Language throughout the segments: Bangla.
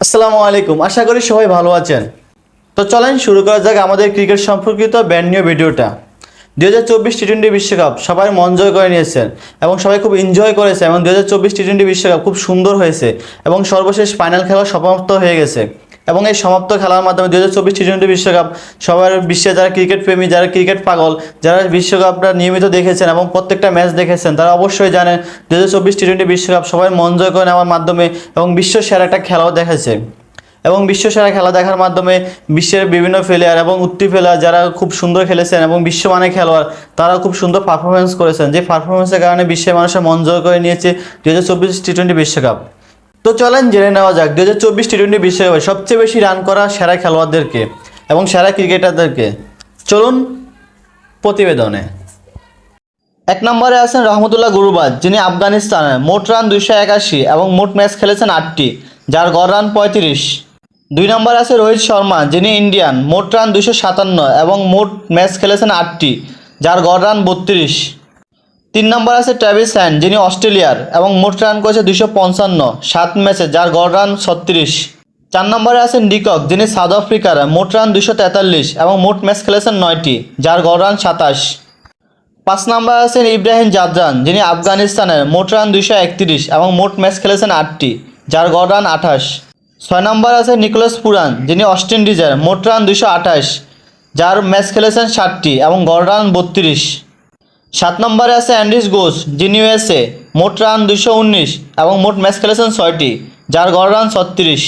আসসালামু আলাইকুম। আশা করি সবাই ভালো আছেন। তো চলেন শুরু করা যাক আমাদের ক্রিকেট সম্পর্কিত ব্যান্ডীয় ভিডিওটা। দু হাজার চব্বিশ টি টোয়েন্টি বিশ্বকাপ সবাই মন জয় করে নিয়েছেন এবং সবাই খুব এনজয় করেছে এবং দু হাজার চব্বিশ টি টোয়েন্টি বিশ্বকাপ খুব সুন্দর হয়েছে এবং সর্বশেষ ফাইনাল খেলা সমাপ্ত হয়ে গেছে। এবং এই সমাপ্ত খেলার মাধ্যমে দু হাজার চব্বিশ টোয়েন্টি বিশ্বকাপ, সবার বিশ্বে যারা ক্রিকেট প্রেমী, যারা ক্রিকেট পাগল, যারা বিশ্বকাপটা নিয়মিত দেখেছেন এবং প্রত্যেকটা ম্যাচ দেখেছেন, তারা অবশ্যই জানেন দু হাজার চব্বিশ বিশ্বকাপ সবাই মন জয় করে নেওয়ার মাধ্যমে এবং বিশ্ব সেরা একটা খেলাও দেখেছে। এবং বিশ্বসেরা খেলা দেখার মাধ্যমে বিশ্বের বিভিন্ন প্লেয়ার এবং উত্তি প্লেয়ার যারা খুব সুন্দর খেলেছেন এবং বিশ্বমানের খেলোয়াড়, তারা খুব সুন্দর পারফরমেন্স করেছেন। যে পারফরমেন্সের কারণে বিশ্বের মানুষের মন জয় করে নিয়েছে দু হাজার চব্বিশ টি টোয়েন্টি বিশ্বকাপ। তো চলেন জেনে নেওয়া যাক দু হাজার চব্বিশ টি টোয়েন্টি বিশ্বকাপে সবচেয়ে বেশি রান করা সেরা খেলোয়াড়দেরকে এবং সেরা ক্রিকেটারদেরকে চলুন প্রতিবেদনে। এক নম্বরে আছেন রহমতুল্লাহ গুরুবাজ, যিনি আফগানিস্তানের মোট রান দুইশো একাশি এবং মোট ম্যাচ খেলেছেন আটটি, যার গড় রান পঁয়ত্রিশ। দুই নম্বরে আছে রোহিত শর্মা, যিনি ইন্ডিয়ান, মোট রান দুশো সাতান্ন এবং মোট ম্যাচ খেলেছেন আটটি, যার গড় রান বত্রিশ। তিন নম্বর আছে ট্রাভিস হ্যান্ড যিনি অস্ট্রেলিয়ার এবং মোট রান করেছে দুশো পঞ্চান্ন, সাত ম্যাচে, যার গড় রান ছত্রিশ। চার নম্বরে আছেন ডিকক যিনি সাউথ আফ্রিকার, মোট রান দুশো তেতাল্লিশ এবং মোট ম্যাচ খেলেছেন নয়টি, যার গড় রান সাতাশ। পাঁচ নম্বর আছেন ইব্রাহিম জাদরান, যিনি আফগানিস্তানের, মোট রান দুশো একত্রিশ এবং মোট ম্যাচ খেলেছেন আটটি, যার গড় রান আঠাশ। ছয় নম্বর আছে নিকোলাস পুরান, যিনি অস্ট ইন্ডিজের মোট রান দুশো আঠাশ, যার ম্যাচ খেলেছেন ষাটটি এবং গড় রান বত্রিশ। সাত নম্বরে আছে অ্যান্ডিস গোস যিনি ইউএসএ মোট রান দুশো উনিশ এবং মোট ম্যাচ খেলেছেন ছয়টি, যার গড় রান ছত্রিশ।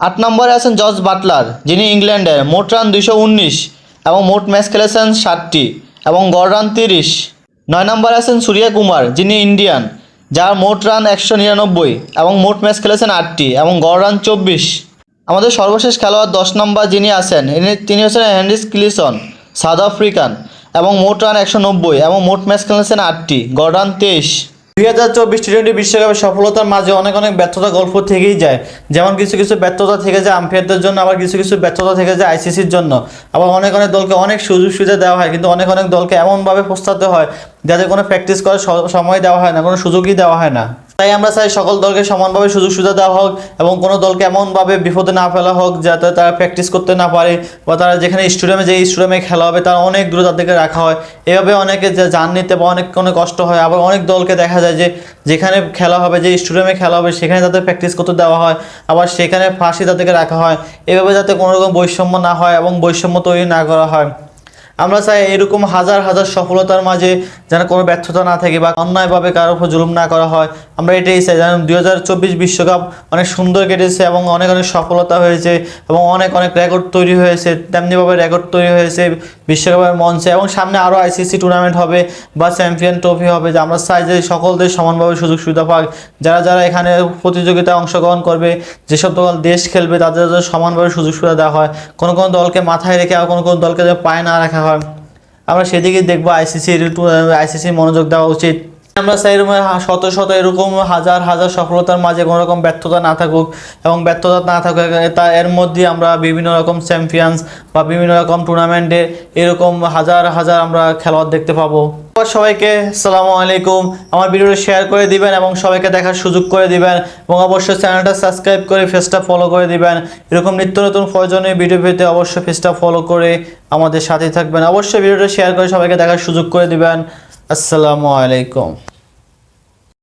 আট নম্বরে আছেন জর্জ বাটলার, যিনি ইংল্যান্ডের, মোট রান দুশো উনিশ এবং মোট ম্যাচ খেলেছেন ষাটটি এবং গড় রান তিরিশ। নয় নম্বরে আছেন সূর্যা কুমার, যিনি ইন্ডিয়ান, যার মোট রান একশো নিরানব্বই এবং মোট ম্যাচ খেলেছেন আটটি এবং গড় রান চব্বিশ। আমাদের সর্বশেষ খেলোয়াড় দশ নম্বর যিনি আছেন তিনি হচ্ছেন হ্যান্ডিস ক্লিসন, সাউথ আফ্রিকান। এবং মোট রান একশো নব্বই এবং মোট ম্যাচ খেলেছেন আটটি। গড় রান তেইশ। দুই হাজার চব্বিশ টি টোয়েন্টি বিশ্বকাপের সফলতার মাঝে অনেক অনেক ব্যর্থতা গল্প থেকেই যায়। যেমন কিছু কিছু ব্যর্থতা থেকে যায় আম্পায়ারদের জন্য, আবার কিছু কিছু ব্যর্থতা থেকে যায় আইসিসির জন্য। আবার অনেক অনেক দলকে অনেক সুযোগ সুবিধা দেওয়া হয়, কিন্তু অনেক অনেক দলকে এমনভাবে প্রস্তাতে হয় যাতে কোনো প্র্যাকটিস করার সময় দেওয়া হয় না, কোনো সুযোগই দেওয়া হয় না। তাই আমরা চাই সকল দলকে সমানভাবে সুযোগ সুবিধা দেওয়া হোক এবং কোনো দলকে এমনভাবে বিপদে না ফেলা হোক যাতে তারা প্র্যাকটিস করতে না পারে বা তারা যেখানে স্টেডিয়ামে যে স্টেডিয়ামে খেলা হবে, তারা অনেক দূরে তাদেরকে রাখা হয়। এভাবে অনেকে যে যান নিতে বা অনেক অনেক কষ্ট হয়। আবার অনেক দলকে দেখা যায় যে যেখানে খেলা হবে, যে স্টেডিয়ামে খেলা হবে, সেখানে তাদের প্র্যাকটিস করতে দেওয়া হয়। আবার সেখানে ফাঁসি তাদেরকে রাখা হয়। এভাবে যাতে কোনো রকম বৈষম্য না হয় এবং বৈষম্য তৈরি না করা হয়। আমরা চাই এরকম হাজার হাজার সফলতার মাঝে যেন কোনো ব্যর্থতা না থাকে বা অন্যায়ভাবে কারোর উপর জুলুম না করা হয়। আমরা এটাই চাই যেন চব্বিশ বিশ্বকাপ অনেক সুন্দর কেটেছে এবং অনেক অনেক সফলতা হয়েছে এবং অনেক অনেক রেকর্ড তৈরি হয়েছে, তেমনিভাবে রেকর্ড তৈরি হয়েছে বিশ্বকাপের মঞ্চে এবং সামনে আরও আইসিসি টুর্নামেন্ট হবে বা চ্যাম্পিয়ন ট্রফি হবে যে আমরা চাই যে সকলদের সমানভাবে সুযোগ সুবিধা পাক। যারা যারা এখানে প্রতিযোগিতায় অংশগ্রহণ করবে, যেসব দল দেশ খেলবে তাদের সমানভাবে সুযোগ সুবিধা দেওয়া হয়। কোনো কোনো দলকে মাথায় রেখে আর কোনো কোনো দলকে পায়ে না রাখা হয়। আমরা সেদিকে দেখব আইসিসির আইসিসি মনোযোগ দেওয়া উচিত। আমরা চাই শত শত এরকম হাজার হাজার সফলতার মাঝে কোনো রকম ব্যর্থতা না থাকুক এবং ব্যর্থতা না থাকুক, তা এর মধ্যে আমরা বিভিন্ন রকম চ্যাম্পিয়ন্স বা বিভিন্ন রকম টুর্নামেন্টে এরকম হাজার হাজার আমরা খেলোয়াড় দেখতে পাবো। সবাইকে। সালামু আলাইকুম। আমার ভিডিওটা শেয়ার করে দিবেন এবং সবাইকে দেখার সুযোগ করে দিবেন এবং অবশ্যই চ্যানেলটা সাবস্ক্রাইব করে ফেসটা ফলো করে দিবেন। এরকম নিত্য নতুন প্রয়োজনীয় ভিডিও পেতে অবশ্যই ফেসটা ফলো করে আমাদের সাথে থাকবেন। অবশ্যই ভিডিওটা শেয়ার করে সবাইকে দেখার সুযোগ করে দিবেন। আসসালামু আলাইকুম।